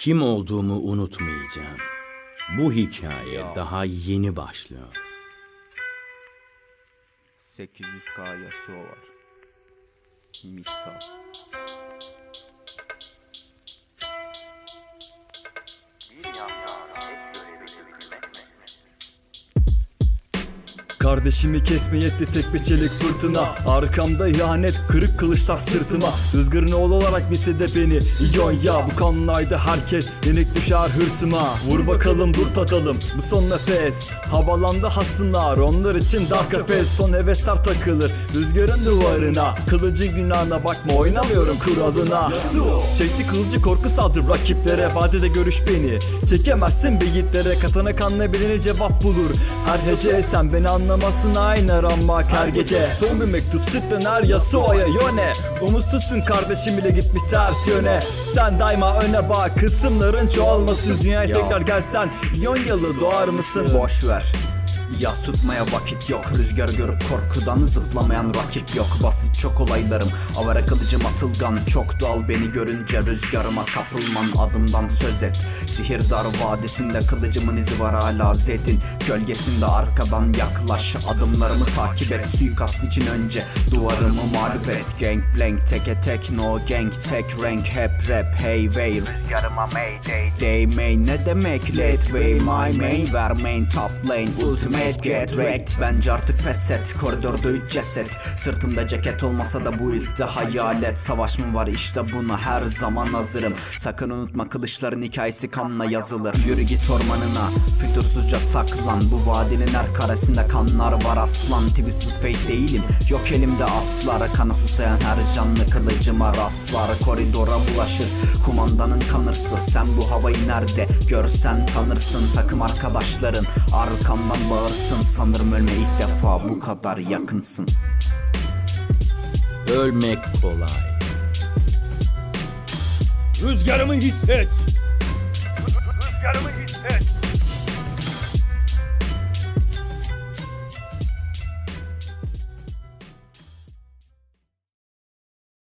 Kim olduğumu unutmayacağım. Bu hikaye daha yeni başlıyor. 800k Yasuo var. Mitsa. Kardeşimi kesme yetti tek bir çelik fırtına. Arkamda ihanet kırık kılıçlar sırtıma. Rüzgarın oğlu olarak bilse de beni İyonya bu kanlaydı herkes. Yenik düşer hırsıma. Vur bakalım dur tadalım bu son nefes. Havalandı hasımlar. Onlar için dar kafes. Son hevesler takılır rüzgarın duvarına. Kılıcın günahına bakma oynamıyorum kuralına. Çekti kılıcı korku saldır rakiplere. Vadede görüş beni. Çekemezsin beyitlere Katana kanla bilinir cevap bulur. Her hece sen beni anlamazsın aynı aramak her gece Son bir mektup sık döner Yasuo'ya yöne Umutsuzsun kardeşim bile gitmiş ters yöne Sen daima öne bak kısımların çoğalmasın Dünyaya Ya. tekrar gelsen Yonyalı doğar mısın? Boş ver. Yas tutmaya vakit yok Rüzgar görüp korkudan zıplamayan rakip yok. Basit çok olaylarım Avara kılıcım atılgan. Çok doğal beni görünce rüzgarıma kapılman. Adımdan söz et Sihirdar vadisinde kılıcımın izi var hala Zed'in gölgesinde. Arkadan yaklaş Adımlarımı takip et. Suikast için önce duvarımı mağlup et. Gang blank teke tek no gang tek rank. Hep rap hey veil Rüzgarıma mayday. Değmeyin ne demek? Let way my main. Vermeyin top lane ultimate get wrecked. Bence artık pes et. Koridorda üç ceset. Sırtımda ceket olmasa da bu ilk de hayalet. Savaş mı var? İşte buna her zaman hazırım. Sakın unutma kılıçların hikayesi kanla yazılır. Yürü git ormanına. Fütursuzca saklan. Bu vadinin her karesinde kanlar var aslan. Twisted fate değilim. Yok elimde aslar Kana susayan her canlı kılıcıma rastlar. Koridora bulaşır. Kumandanın kanırsı Sen bu havayı nerede görsen tanırsın. Takım arkadaşların arkamdan bağırsın Sanırım ölme ilk defa bu kadar yakınsın Ölmek kolay. Rüzgarımı hisset. Rüzgarımı hisset